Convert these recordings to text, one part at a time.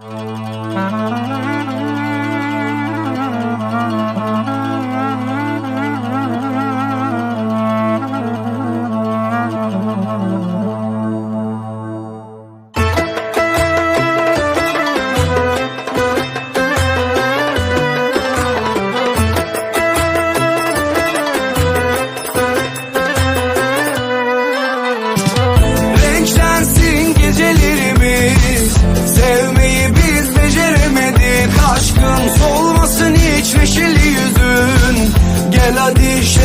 Renklensin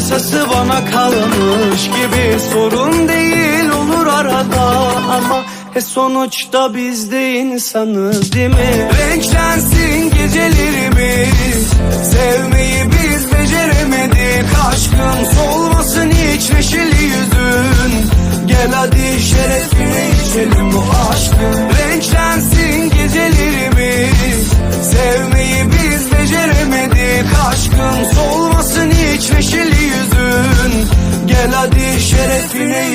tasası bana kalmış gibi Sorun değil olur arada ama e sonuçta biz de insanız değil mi? Renklensin gecelerimiz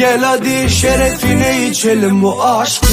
Gel hadi şerefine içelim bu aşkın